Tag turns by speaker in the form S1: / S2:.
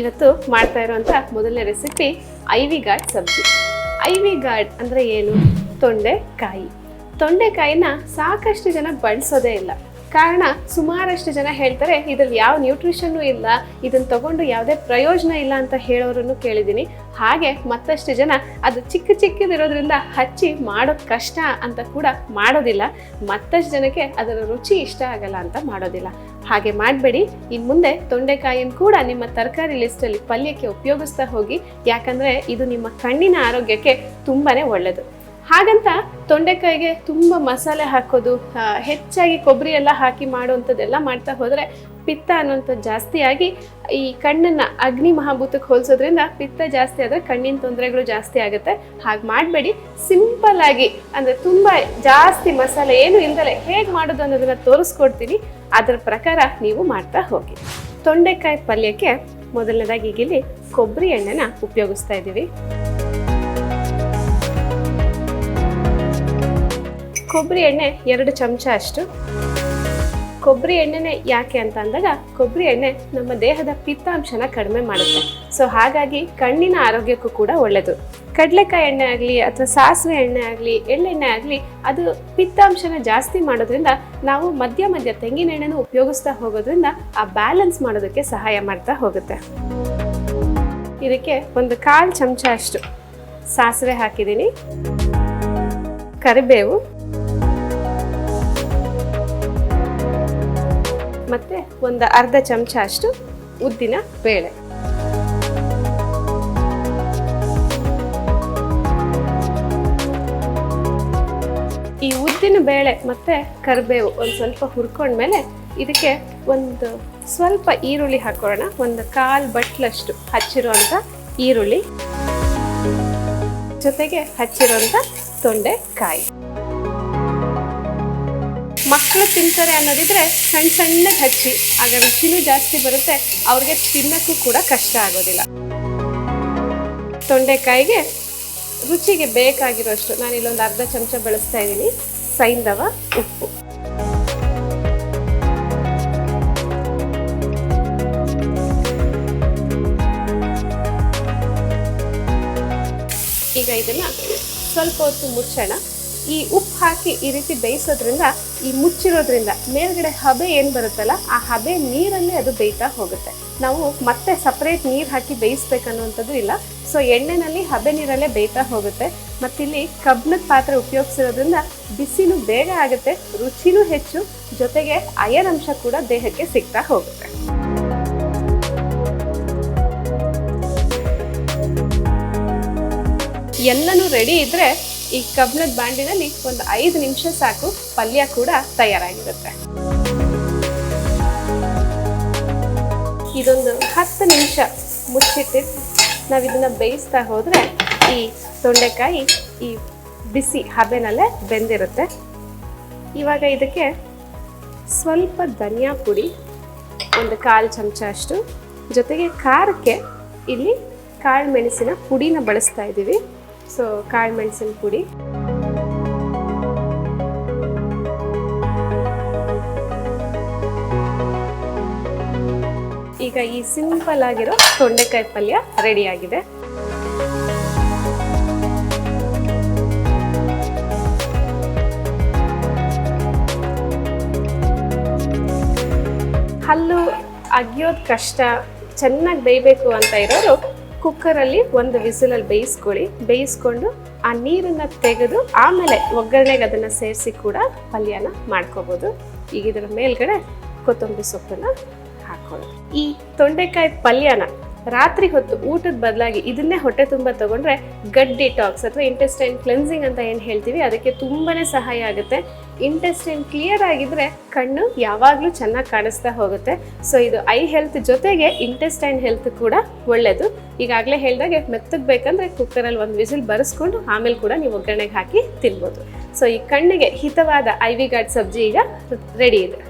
S1: ಇವತ್ತು ಮಾಡ್ತಾ ಇರುವಂಥ ಮೊದಲನೇ recipe ivy gourd sabzi. Ivy gourd ಅಂದರೆ ಏನು? ತೊಂಡೆಕಾಯಿ. ತೊಂಡೆಕಾಯಿನ ಸಾಕಷ್ಟು ಜನ ಬಳಸೋದೇ ಇಲ್ಲ. ಕಾರಣ ಸುಮಾರಷ್ಟು ಜನ ಹೇಳ್ತಾರೆ, ಇದ್ರಲ್ಲಿ ಯಾವ ನ್ಯೂಟ್ರಿಷನ್ನು ಇಲ್ಲ ಇದನ್ನ ತಗೊಂಡು ಯಾವುದೇ ಪ್ರಯೋಜನ ಇಲ್ಲ ಅಂತ ಹೇಳೋರನ್ನು ಕೇಳಿದ್ದೀನಿ. ಹಾಗೆ ಮತ್ತಷ್ಟು ಜನ ಅದು ಚಿಕ್ಕ ಚಿಕ್ಕದಿರೋದ್ರಿಂದ ಹಚ್ಚಿ ಮಾಡೋದು ಕಷ್ಟ ಅಂತ ಕೂಡ ಮಾಡೋದಿಲ್ಲ. ಮತ್ತಷ್ಟು ಜನಕ್ಕೆ ಅದರ ರುಚಿ ಇಷ್ಟ ಆಗಲ್ಲ ಅಂತ ಮಾಡೋದಿಲ್ಲ. ಹಾಗೆ ಮಾಡಬೇಡಿ. ಇನ್ನು ಮುಂದೆ ತೊಂಡೆಕಾಯಿಯನ್ನು ಕೂಡ ನಿಮ್ಮ ತರಕಾರಿ ಲಿಸ್ಟಲ್ಲಿ ಪಲ್ಯಕ್ಕೆ ಉಪಯೋಗಿಸ್ತಾ ಹೋಗಿ. ಯಾಕಂದರೆ ಇದು ನಿಮ್ಮ ಕಣ್ಣಿನ ಆರೋಗ್ಯಕ್ಕೆ ತುಂಬಾ ಒಳ್ಳೆಯದು ಹಾಗಂತ ತೊಂಡೆಕಾಯಿಗೆ ತುಂಬ ಮಸಾಲೆ ಹಾಕೋದು ಹೆಚ್ಚಾಗಿ ಕೊಬ್ಬರಿ ಎಲ್ಲ ಹಾಕಿ ಮಾಡುವಂಥದ್ದೆಲ್ಲ ಮಾಡ್ತಾ ಹೋದರೆ ಪಿತ್ತ ಅನ್ನೋಂಥದ್ದು ಜಾಸ್ತಿ ಆಗಿ ಈ ಕಣ್ಣನ್ನು ಅಗ್ನಿ ಮಹಾಭೂತಕ್ಕೆ ಹೋಲಿಸೋದ್ರಿಂದ ಪಿತ್ತ ಜಾಸ್ತಿ ಆದರೆ ಕಣ್ಣಿನ ತೊಂದರೆಗಳು ಜಾಸ್ತಿ ಆಗುತ್ತೆ. ಹಾಗೆ ಮಾಡಬೇಡಿ. ಸಿಂಪಲ್ ಆಗಿ, ಅಂದರೆ ತುಂಬ ಜಾಸ್ತಿ ಮಸಾಲೆ ಏನು ಇಲ್ದಲೆ ಹೇಗೆ ಮಾಡೋದು ಅನ್ನೋದನ್ನ ತೋರಿಸ್ಕೊಡ್ತೀನಿ. ಅದರ ಪ್ರಕಾರ ನೀವು ಮಾಡ್ತಾ ಹೋಗಿ. ತೊಂಡೆಕಾಯಿ ಪಲ್ಯಕ್ಕೆ ಮೊದಲನೇದಾಗಿ ಈಗಿಲ್ಲಿ ಕೊಬ್ಬರಿ ಎಣ್ಣೆನ ಉಪಯೋಗಿಸ್ತಾ ಇದ್ದೀವಿ. ಕೊಬ್ಬರಿ ಎಣ್ಣೆ ಎರಡು ಚಮಚ ಅಷ್ಟು. ಕೊಬ್ಬರಿ ಎಣ್ಣೆನೇ ಯಾಕೆ ಅಂತ ಅಂದಾಗ, ಕೊಬ್ಬರಿ ಎಣ್ಣೆ ನಮ್ಮ ದೇಹದ ಪಿತ್ತಾಂಶನ ಕಡಿಮೆ ಮಾಡುತ್ತೆ. ಸೊ ಹಾಗಾಗಿ ಕಣ್ಣಿನ ಆರೋಗ್ಯಕ್ಕೂ ಕೂಡ ಒಳ್ಳೆಯದು ಕಡಲೆಕಾಯಿ ಎಣ್ಣೆ ಆಗಲಿ ಅಥವಾ ಸಾಸಿವೆ ಎಣ್ಣೆ ಆಗಲಿ, ಎಳ್ಳೆಣ್ಣೆ ಆಗಲಿ, ಅದು ಪಿತ್ತಾಂಶನ ಜಾಸ್ತಿ ಮಾಡೋದ್ರಿಂದ ನಾವು ಮಧ್ಯ ಮಧ್ಯ ತೆಂಗಿನ ಎಣ್ಣೆನ ಉಪಯೋಗಿಸ್ತಾ ಹೋಗೋದ್ರಿಂದ ಆ ಬ್ಯಾಲೆನ್ಸ್ ಮಾಡೋದಕ್ಕೆ ಸಹಾಯ ಮಾಡ್ತಾ ಹೋಗುತ್ತೆ. ಇದಕ್ಕೆ ಒಂದು ಕಾಲು ಚಮಚ ಅಷ್ಟು. ಸಾಸಿವೆ ಹಾಕಿದ್ದೀನಿ. ಕರಿಬೇವು. ಮತ್ತೆ ಒಂದು ಅರ್ಧ ಚಮಚ ಅಷ್ಟು ಉದ್ದಿನ ಬೇಳೆ. ಈ ಉದ್ದಿನ ಬೇಳೆ ಮತ್ತೆ ಕರಿಬೇವು ಒಂದು ಸ್ವಲ್ಪ ಹುರ್ಕೊಂಡ್ಮೇಲೆ ಇದಕ್ಕೆ ಒಂದು ಸ್ವಲ್ಪ ಈರುಳ್ಳಿ ಹಾಕೋಣ. ಒಂದು ಕಾಲು ಬಟ್ಲಷ್ಟು ಹಚ್ಚಿರುವಂಥ ಈರುಳ್ಳಿ. ಜೊತೆಗೆ ಹಚ್ಚಿರುವಂಥ ತೊಂಡೆಕಾಯಿ. ಮಕ್ಕಳು ತಿಂತಾರೆ ಅನ್ನೋದಿದ್ರೆ ಸಣ್ಣ ಸಣ್ಣಗೆ ಹಚ್ಚಿ, ಆಗ ರುಚಿನೂ ಜಾಸ್ತಿ ಬರುತ್ತೆ, ಅವ್ರಿಗೆ ತಿನ್ನಕ್ಕೂ ಕೂಡ ಕಷ್ಟ ಆಗೋದಿಲ್ಲ. ತೊಂಡೆಕಾಯಿಗೆ ರುಚಿಗೆ ಬೇಕಾಗಿರೋಷ್ಟು, ನಾನು ಇಲ್ಲೊಂದು ಅರ್ಧ ಚಮಚ ಬಳಸ್ತಾ ಇದ್ದೀನಿ ಸೈಂಧವ ಉಪ್ಪು. ಈಗ ಇದನ್ನ ಸ್ವಲ್ಪ ಹೊತ್ತು ಮುಚ್ಚೋಣ. ಈ ಉಪ್ಪು ಹಾಕಿ ಈ ರೀತಿ ಬೇಯಿಸೋದ್ರಿಂದ, ಈ ಮುಚ್ಚಿರೋದ್ರಿಂದ ಮೇಲ್ಗಡೆ ಹಬೆ ಏನು ಬರುತ್ತಲ್ಲ, ಆ ಹಬೆ ನೀರಲ್ಲೇ ಅದು ಬೇಯ್ತಾ ಹೋಗುತ್ತೆ. ನಾವು ಮತ್ತೆ ಸಪ್ರೇಟ್ ನೀರು ಹಾಕಿ ಬೇಯಿಸ್ಬೇಕನ್ನುವಂಥದ್ದು ಇಲ್ಲ. ಸೊ ಎಣ್ಣೆನಲ್ಲಿ ಹಬೆ ನೀರಲ್ಲೇ ಬೇಯ್ತಾ ಹೋಗುತ್ತೆ. ಮತ್ತಿಲ್ಲಿ ಕಬ್ಬಿಣದ ಪಾತ್ರೆ ಉಪಯೋಗಿಸಿರೋದ್ರಿಂದ ಬಿಸಿನೂ ಬೇಗ ಆಗುತ್ತೆ, ರುಚಿನೂ ಹೆಚ್ಚು, ಜೊತೆಗೆ ಅಯರ್ ಅಂಶ ಕೂಡ ದೇಹಕ್ಕೆ ಸಿಗ್ತಾ ಹೋಗುತ್ತೆ. ಎಲ್ಲನೂ ರೆಡಿ ಇದ್ರೆ ಈ ಕಬ್ಬಿಣದ ಬಾಂಡಿನಲ್ಲಿ ಒಂದು ಐದು ನಿಮಿಷ ಸಾಕು. ಪಲ್ಯ ಕೂಡ ತಯಾರಾಗಿರುತ್ತೆ. ಇದೊಂದು ಹತ್ತು ನಿಮಿಷ ಮುಚ್ಚಿಟ್ಟು ನಾವು ಇದನ್ನ ಬೇಯಿಸ್ತಾ ಹೋದ್ರೆ ಈ ತೊಂಡೆಕಾಯಿ ಈ ಬಿಸಿ ಹಬೆನಲ್ಲೇ ಬೆಂದಿರುತ್ತೆ. ಇವಾಗ ಇದಕ್ಕೆ ಸ್ವಲ್ಪ ಧನಿಯಾ ಪುಡಿ, ಒಂದು ಕಾಲು ಚಮಚ ಅಷ್ಟು. ಜೊತೆಗೆ ಖಾರಕ್ಕೆ ಇಲ್ಲಿ ಕಾಳು ಮೆಣಸಿನ ಪುಡಿನ ಬಳಸ್ತಾ ಇದ್ದೀವಿ. ಸೊ ಕಾಳು ಮೆಣಸಿನ ಪುಡಿ. ಈಗ ಈ ಸಿಂಪಲ್ ಆಗಿರೋ ತೊಂಡೆಕಾಯಿ ಪಲ್ಯ ರೆಡಿ ಆಗಿದೆ. ಹಲ್ಲು ಅಗಿಯೋದು ಕಷ್ಟ, ಚೆನ್ನಾಗಿ ಬೇಯಬೇಕು ಅಂತ ಇರೋರು ಕುಕ್ಕರಲ್ಲಿ ಒಂದು ವಿಸಿಲಲ್ಲಿ ಬೇಯಿಸ್ಕೊಳ್ಳಿ. ಬೇಯಿಸ್ಕೊಂಡು ಆ ನೀರನ್ನು ತೆಗೆದು ಆಮೇಲೆ ಒಗ್ಗರಣೆಗೆ ಅದನ್ನು ಸೇರಿಸಿ ಕೂಡ ಪಲ್ಯನ ಮಾಡ್ಕೋಬೋದು. ಈಗ ಇದರ ಮೇಲ್ಗಡೆ ಕೊತ್ತಂಬರಿ ಸೊಪ್ಪನ್ನು ಹಾಕೊಳ್ಳಿ ಈ ತೊಂಡೆಕಾಯಿ ಪಲ್ಯನ ರಾತ್ರಿ ಹೊತ್ತು ಊಟದ ಬದಲಾಗಿ ಇದನ್ನೇ ಹೊಟ್ಟೆ ತುಂಬ ತಗೊಂಡ್ರೆ ಗಡ್ಡಿ ಡಿಟಾಕ್ಸ್ ಅಥವಾ ಇಂಟೆಸ್ಟೈನ್ ಕ್ಲೆನ್ಸಿಂಗ್ ಅಂತ ಏನು ಹೇಳ್ತೀವಿ, ಅದಕ್ಕೆ ತುಂಬಾನೇ ಸಹಾಯ ಆಗುತ್ತೆ. ಇಂಟೆಸ್ಟೈನ್ ಕ್ಲಿಯರ್ ಆಗಿದ್ರೆ ಕಣ್ಣು ಯಾವಾಗಲೂ ಚೆನ್ನಾಗಿ ಕಾಣಿಸ್ತಾ ಹೋಗುತ್ತೆ. ಸೊ ಇದು ಐ ಹೆಲ್ತ್ ಜೊತೆಗೆ ಇಂಟೆಸ್ಟೈನ್ ಹೆಲ್ತ್ ಕೂಡ ಒಳ್ಳೆಯದು ಈಗಾಗಲೇ ಹೇಳಿದಾಗೆ ಮೆತ್ತಗೆ ಬೇಕಂದ್ರೆ ಕುಕ್ಕರಲ್ಲಿ ಒಂದು ವಿಸಿಲ್ ಬರೆಸ್ಕೊಂಡು ಆಮೇಲೆ ಕೂಡ ನೀವು ಒಗ್ಗರಣೆಗೆ ಹಾಕಿ ತಿನ್ಬೋದು. ಸೊ ಈ ಕಣ್ಣಿಗೆ ಹಿತವಾದ ಐ ವಿ ಗಾರ್ಡ್ ಸಬ್ಜಿ ಈಗ ರೆಡಿ ಇದೆ.